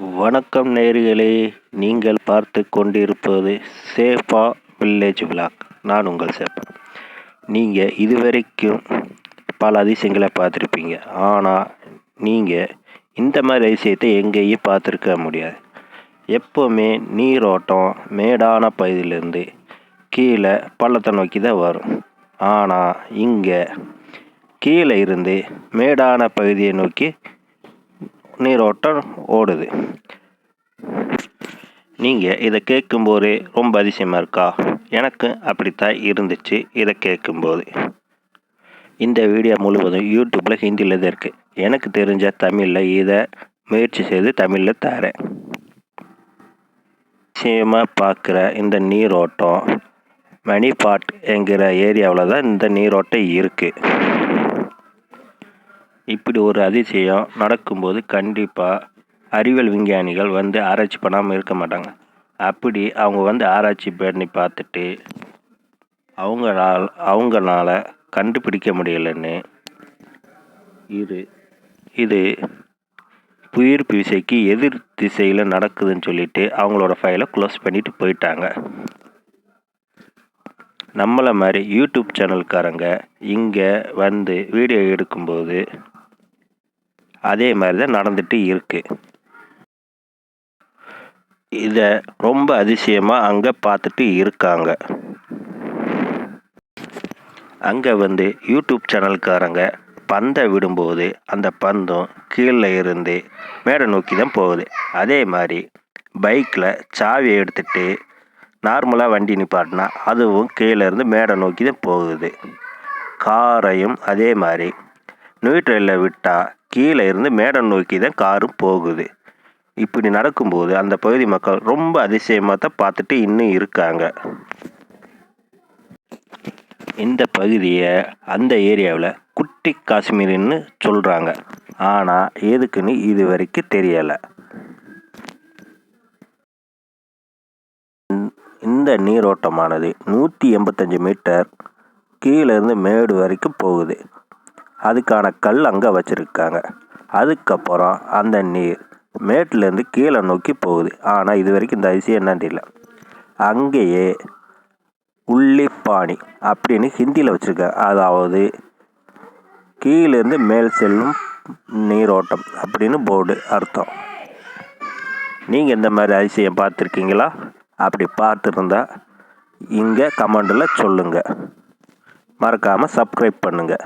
வணக்கம் நேர்களே நீங்கள் பார்த்து கொண்டிருப்பது சேஃபா வில்லேஜ் விளாக் நான் உங்கள் சேஃபா. நீங்கள் இதுவரைக்கும் பல அதிசயங்களை பார்த்துருப்பீங்க. ஆனால் நீங்கள் இந்த மாதிரி அதிசயத்தை எங்கேயும் பார்த்துருக்க முடியாது. எப்போவுமே நீரோட்டம் மேடான பகுதியிலேருந்து கீழே பள்ளத்தை நோக்கி தான் வரும். ஆனால் இங்கே கீழே இருந்து மேடான பகுதியை நோக்கி நீரோட்டம் ஓடுது. நீங்கள் இதை கேட்கும்போதே ரொம்ப அதிசயமாக இருக்கா? எனக்கு அப்படித்தான் இருந்துச்சு இதை கேட்கும்போது. இந்த வீடியோ முழுவதும் யூடியூப்பில் ஹிந்தியில் தான் இருக்குது எனக்கு தெரிஞ்ச தமிழில் இதை முயற்சி செய்து தமிழில் தரேன். அதிசயமாக பார்க்குற இந்த நீரோட்டம் மணிபாட் என்கிற ஏரியாவில் தான் இந்த நீரோட்டம் இருக்குது இப்படி ஒரு அதிசயம் நடக்கும்போது கண்டிப்பாக அறிவியல் விஞ்ஞானிகள் வந்து ஆராய்ச்சி பண்ணாமல் இருக்க மாட்டாங்க. அப்படி அவங்க வந்து ஆராய்ச்சி பண்ணி பார்த்துட்டு அவங்களால் அவங்களால கண்டுபிடிக்க முடியலன்னு இது இது புயிர்ப்பு விசைக்கு எதிர் திசையில் நடக்குதுன்னு சொல்லிட்டு அவங்களோட ஃபைலை க்ளோஸ் பண்ணிட்டு போயிட்டாங்க. நம்மளை மாதிரி யூடியூப் சேனல்காரங்க இங்கே வந்து வீடியோ எடுக்கும்போது அதே மாதிரி தான் நடந்துட்டு இருக்கு. இதை ரொம்ப அதிசயமாக அங்கே பார்த்துட்டு இருக்காங்க. அங்கே வந்து யூடியூப் சேனல்காரங்க பந்தை விடும்போது அந்த பந்தம் கீழே இருந்து மேடை நோக்கி தான் போகுது. அதே மாதிரி பைக்கில் சாவியை எடுத்துகிட்டு நார்மலாக வண்டி நிப்பாட்டினா அதுவும் கீழே இருந்து மேடை நோக்கி தான் போகுது. காரையும் அதே மாதிரி நியூட்ரலில் விட்டால் கீழே இருந்து மேடை நோக்கி தான் காரும் போகுது. இப்படி நடக்கும்போது அந்த பகுதி மக்கள் ரொம்ப அதிசயமாக தான் பார்த்துட்டு இன்னும் இருக்காங்க. இந்த பகுதியை அந்த ஏரியாவில் குட்டி காஷ்மீர்னு சொல்கிறாங்க ஆனால் எதுக்குன்னு இது வரைக்கும் தெரியலை. இந்த நீரோட்டமானது நூற்றி எண்பத்தஞ்சு மீட்டர் கீழேருந்து மேடு வரைக்கும் போகுது. அதுக்கான கல் அங்கே வச்சுருக்காங்க. அதுக்கப்புறம் அந்த நீர் மேட்டிலேருந்து கீழே நோக்கி போகுது. ஆனால் இது வரைக்கும் இந்த அதிசயம் என்னன்னு தெரியல. அங்கேயே உள்ளிப்பாணி அப்படின்னு ஹிந்தியில் வச்சுருக்காங்க. அதாவது கீழேருந்து மேல் செல்லும் நீரோட்டம் அப்படின்னு போர்டு அர்த்தம். நீங்கள் இந்த மாதிரி அதிசயம் பார்த்துருக்கீங்களா? அப்படி பார்த்துருந்தா இங்கே கமெண்டில் சொல்லுங்கள் மறக்காமல் சப்ஸ்கிரைப் பண்ணுங்கள்